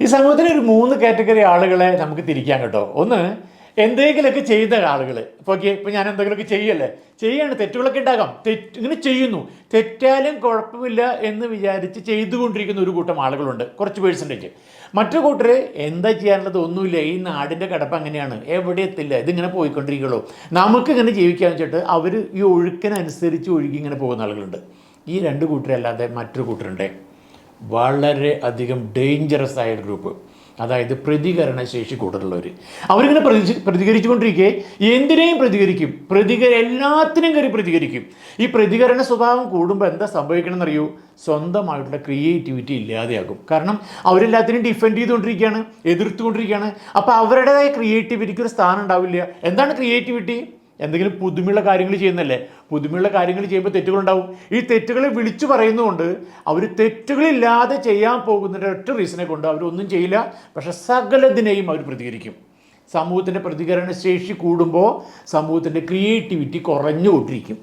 ഈ സമൂഹത്തിൽ ഒരു മൂന്ന് കാറ്റഗറി ആളുകളെ നമുക്ക് തിരിക്കാം കേട്ടോ. ഒന്ന് എന്തെങ്കിലുമൊക്കെ ചെയ്ത ആളുകൾ ഇപ്പോൾ ഓക്കെ ഇപ്പോൾ ഞാൻ എന്തെങ്കിലുമൊക്കെ ചെയ്യല്ലേ? ചെയ്യാണ് തെറ്റുകളൊക്കെ ഉണ്ടാകാം. തെറ്റ് ഇങ്ങനെ ചെയ്യുന്നു. തെറ്റാലും കുഴപ്പമില്ല എന്ന് വിചാരിച്ച് ചെയ്തുകൊണ്ടിരിക്കുന്ന ഒരു കൂട്ടം ആളുകളുണ്ട്. കുറച്ച് പേഴ്സന്റേജ് മറ്റു കൂട്ടർ എന്താ ചെയ്യാനുള്ളത് ഒന്നുമില്ല. ഈ നാടിന്റെ കിടപ്പ് അങ്ങനെയാണ്. എവിടെ എത്തില്ല ഇതിങ്ങനെ പോയിക്കൊണ്ടിരിക്കുള്ളൂ. നമുക്കിങ്ങനെ ജീവിക്കാന്ന് വെച്ചിട്ട് അവർ ഈ ഒഴുക്കിനനുസരിച്ച് ഒഴുകി ഇങ്ങനെ പോകുന്ന ആളുകളുണ്ട്. ഈ രണ്ട് കൂട്ടരല്ലാതെ മറ്റൊരു കൂട്ടരുണ്ട്. വളരെ അധികം ഡേഞ്ചറസ് ആയ ഗ്രൂപ്പ് അതായത് പ്രതികരണ ശേഷി കൂടുതലുള്ളവർ അവരിങ്ങനെ പ്രതി പ്രതികരിച്ചുകൊണ്ടിരിക്കെ എന്തിനേയും പ്രതികരിക്കും. പ്രതിക എല്ലാത്തിനും കയറി പ്രതികരിക്കും. ഈ പ്രതികരണ സ്വഭാവം കൂടുമ്പോൾ എന്താ സംഭവിക്കണമെന്ന് അറിയൂ സ്വന്തമായിട്ടുള്ള ക്രിയേറ്റിവിറ്റി ഇല്ലാതെയാകും. കാരണം അവരെല്ലാത്തിനും ഡിഫെൻഡ് ചെയ്തുകൊണ്ടിരിക്കുകയാണ് എതിർത്തുകൊണ്ടിരിക്കുകയാണ് അപ്പോൾ അവരുടേതായ ക്രിയേറ്റിവിറ്റിക്ക് ഒരു സ്ഥാനം ഉണ്ടാവില്ല. എന്താണ് ക്രിയേറ്റിവിറ്റി എന്തെങ്കിലും പുതുമയുള്ള കാര്യങ്ങൾ ചെയ്യുന്നല്ലേ പുതുമയുള്ള കാര്യങ്ങൾ ചെയ്യുമ്പോൾ തെറ്റുകളുണ്ടാവും. ഈ തെറ്റുകളെ വിളിച്ചു പറയുന്നതുകൊണ്ട് അവർ തെറ്റുകളില്ലാതെ ചെയ്യാൻ പോകുന്നതിന്റെ ഒറ്റ റീസണെ കൊണ്ട് അവരൊന്നും ചെയ്യില്ല. പക്ഷേ സകലതിനെയും അവർ പ്രതികരിക്കും. സമൂഹത്തിന്റെ പ്രതികരണ ശേഷി കൂടുമ്പോൾ സമൂഹത്തിന്റെ ക്രിയേറ്റിവിറ്റി കുറഞ്ഞുകൊണ്ടിരിക്കും.